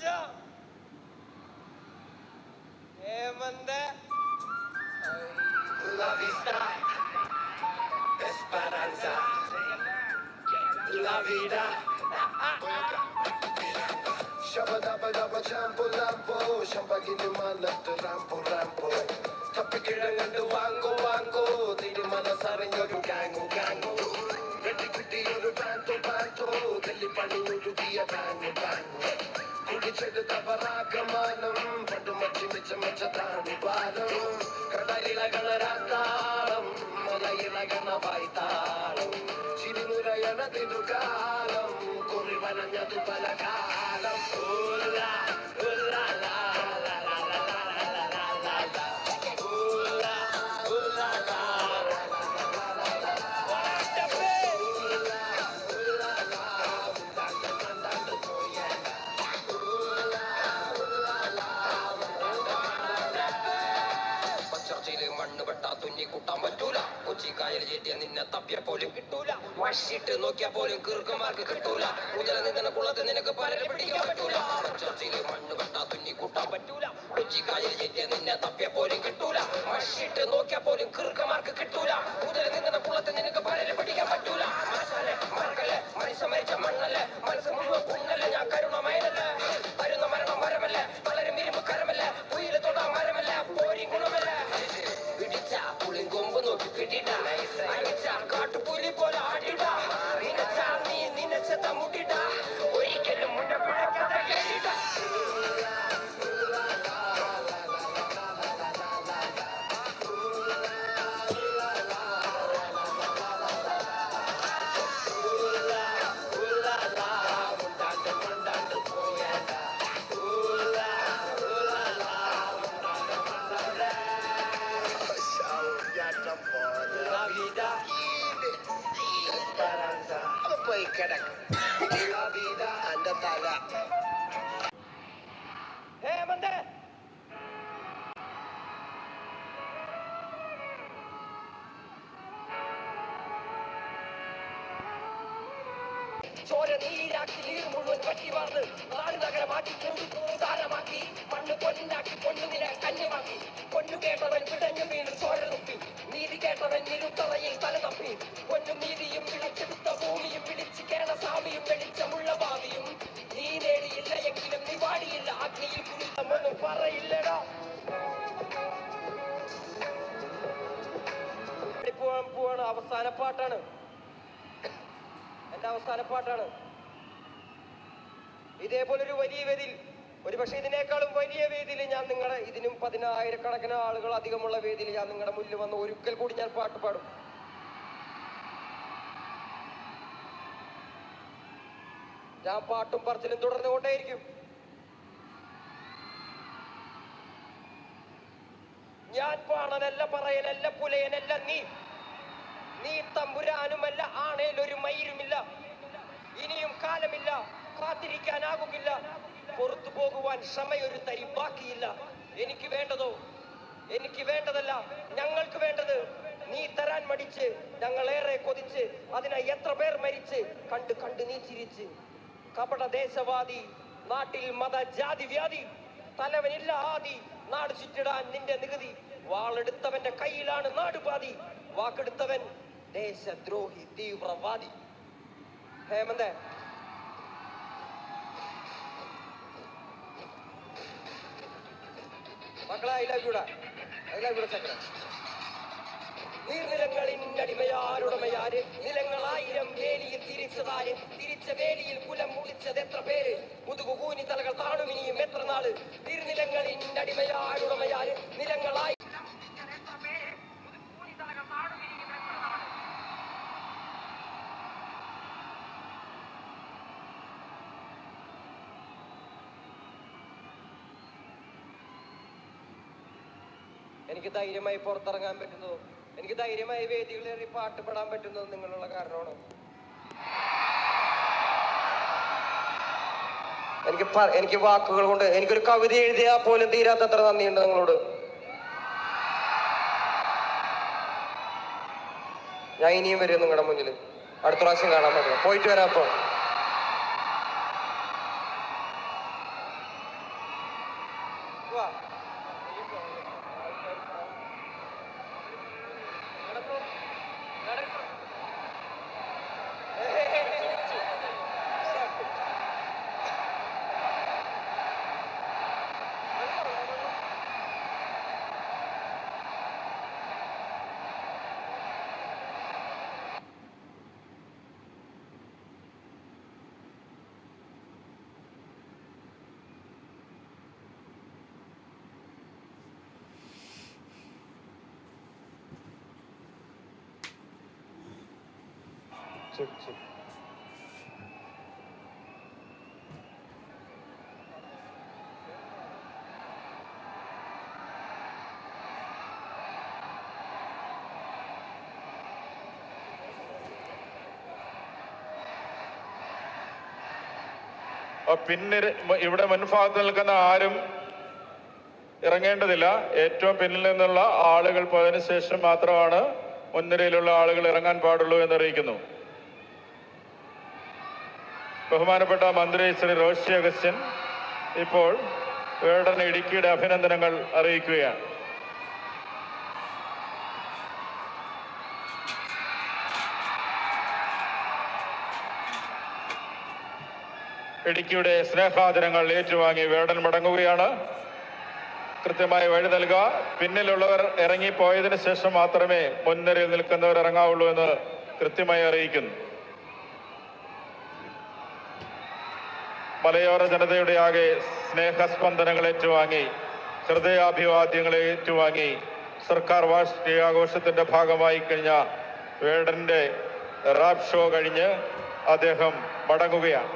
പിടിച്ച ഹേമന്ത് ശബദബദബ ചാമ്പു ലാമ്പോ ശമ്പകിന് മാലത്ത് റാമ്പു റാമ്പോ തപ്പിക്കിഴങ്ങണ്ട് വാങ്ങോ വാങ്ങോ തിരു മനസ്സറിഞ്ഞൊരു ഗാങ്ങു ഗാങ്ങു വെട്ടിക്കുട്ടിയൊരു പാൻതോ പാൻതോ തെല്ലിപ്പണിയൊരു തീയ പാങ്ങു പാങ്ങു ఇంటి చెడు తపరాకమానం పట్టు మచ్చి మెచ్చ మెచ్చ దాని పాదం కడలిల గణరాతాళం మొదయిల గణ వైతాళం. చిరునురయన తిదుకాలం కురివనంజ తుపల కాలం. മണ്ണ് വെട്ടാ തുന്നി കൂട്ടാൻ പറ്റൂല. കൊച്ചി കായൽ ചേറ്റിയ നിന്നെ തപ്പിയ പോലും കിട്ടൂല. വഷിട്ട് നോക്കിയാ പോലും കീർക്കന്മാർക്ക് കിട്ടൂല. മുതല നിന്ന കുളത്തിൽ നിനക്ക് പരൽ പിടിക്കാൻ പറ്റൂല. മണ്ണ് വെട്ടാ തുന്നി കൂട്ടാൻ പറ്റൂല. കൊച്ചി കായൽ ചേറ്റിയ നിന്നെ തപ്പിയ ചോര നീരാക്കി നീർ മുഴുവൻ പറ്റി വാർന്ന് നാട് നഗരമാക്കി ചൂടാരമാക്കി മണ്ണ് പൊന്നാക്കി പൊണ്ണുനിര കന്യമാക്കി. പൊന്നു കേട്ടവൻ പിടഞ്ഞു വീണ് ചോര തുപ്പി നീതി കേട്ടവൻ നിരുത്തറയിൽ തല തപ്പി. കുരുത്തമൊന്നും പറയില്ലടാ പോവാണ് അവസാന പാട്ടാണ്. എന്റെ അവസാന പാട്ടാണ്. ഇതേപോലൊരു വലിയ വേദിയിൽ ഒരു പക്ഷേ ഇതിനേക്കാളും വലിയ വേദിയിൽ ഞാൻ നിങ്ങളുടെ ഇതിനും പതിനായിരക്കണക്കിന് ആളുകൾ അധികമുള്ള വേദിയിൽ ഞാൻ നിങ്ങളുടെ മുന്നിൽ വന്ന് ഒരിക്കൽ കൂടി ഞാൻ പാട്ട് പാടും. ഞാൻ പാട്ടും പറച്ചിലും തുടർന്നുകൊണ്ടേയിരിക്കും. ഞാൻ പാണനല്ല പറയനല്ല പുലയനല്ല നീ. നീ തമ്പുരാനുമല്ല ആണേലൊരു മയിരുമില്ല. ഇനിയും കാലമില്ല കാത്തിരിക്കാനാകുമില്ല. പുറത്തു പോകുവാൻ സമയൊരു തരി ബാക്കിയില്ല. എനിക്ക് വേണ്ടതോ? എനിക്ക് വേണ്ടതല്ല. ഞങ്ങൾക്ക് വേണ്ടത് നീ തരാൻ മടിച്ച് ഞങ്ങളേറെ കൊതിച്ച് അതിനായി എത്ര പേർ മരിച്ച് കണ്ട് കണ്ട് നീ ചിരിച്ച്. കപട ദേശവാദി നാട്ടിൽ മത ജാതി വ്യാധി തലവനില്ല ആദി നാട് ചുറ്റിടാൻ നിന്റെ നികുതി. വാളെടുത്തവന്റെ കയ്യിലാണ് നാടുപാതി. വാക്കെടുത്തവൻ ദേശദ്രോഹി തീവ്രവാദി. ഹേമന്തേ. മക്കളെ ലവ് യുടാ ചക്ര നിലങ്ങളായിരം തിരിച്ച കുലം മുടിച്ചത് എത്ര പേര്? എത്ര നാൾ? നീർനിലങ്ങളിൽ അടിമയാരുടമയാര് നിലങ്ങളായി എനിക്ക് ധൈര്യമായി പുറത്തിറങ്ങാൻ പറ്റുന്നതും എനിക്ക് ധൈര്യമായി വേദികളേറി പാട്ടുപെടാൻ പറ്റുന്നതും നിങ്ങളുള്ള കാരണമാണ്. എനിക്ക് എനിക്ക് വാക്കുകൾ കൊണ്ട് എനിക്കൊരു കവിത എഴുതിയാൽ പോലും തീരാത്തത്ര നന്ദിയുണ്ട് നിങ്ങളോട്. ഞാൻ ഇനിയും വരും നിങ്ങളുടെ മുന്നിൽ. അടുത്ത പ്രാവശ്യം കാണാൻ പറ്റും. പോയിട്ട് വരാം അപ്പൊ ആ പിന്നിൽ ഇവിടെ മുൻഭാഗത്ത് നിൽക്കുന്ന ആരും ഇറങ്ങേണ്ടതില്ല. ഏറ്റവും പിന്നിൽ നിന്നുള്ള ആളുകൾ പോയതിനു ശേഷം മാത്രമാണ് മുൻനിരയിലുള്ള ആളുകൾ ഇറങ്ങാൻ പാടുള്ളൂ എന്നറിയിക്കുന്നു ബഹുമാനപ്പെട്ട മന്ത്രി ശ്രീ റോഷി അഗസ്റ്റ്യൻ ഇപ്പോൾ വേടൻ ഇടുക്കിയുടെ അഭിനന്ദനങ്ങൾ അറിയിക്കുകയാണ്. ഇടുക്കിയുടെ സ്നേഹാദരങ്ങൾ ഏറ്റുവാങ്ങി വേടൻ മടങ്ങുകയാണ്. കൃത്യമായി വഴി നൽകുക. പിന്നിലുള്ളവർ ഇറങ്ങിപ്പോയതിനു ശേഷം മാത്രമേ മുൻനിരയിൽ നിൽക്കുന്നവർ ഇറങ്ങാവുള്ളൂ എന്ന് കൃത്യമായി അറിയിക്കുന്നു. മലയോര ജനതയുടെ ആകെ സ്നേഹസ്പന്ദനങ്ങൾ ഏറ്റുവാങ്ങി ഹൃദയാഭിവാദ്യങ്ങൾ ഏറ്റുവാങ്ങി സർക്കാർ വാർഷികാഘോഷത്തിന്റെ ഭാഗമായി കഴിഞ്ഞ വേടന്റെ റാപ്പ് ഷോ കഴിഞ്ഞ് അദ്ദേഹം മടങ്ങുകയാണ്.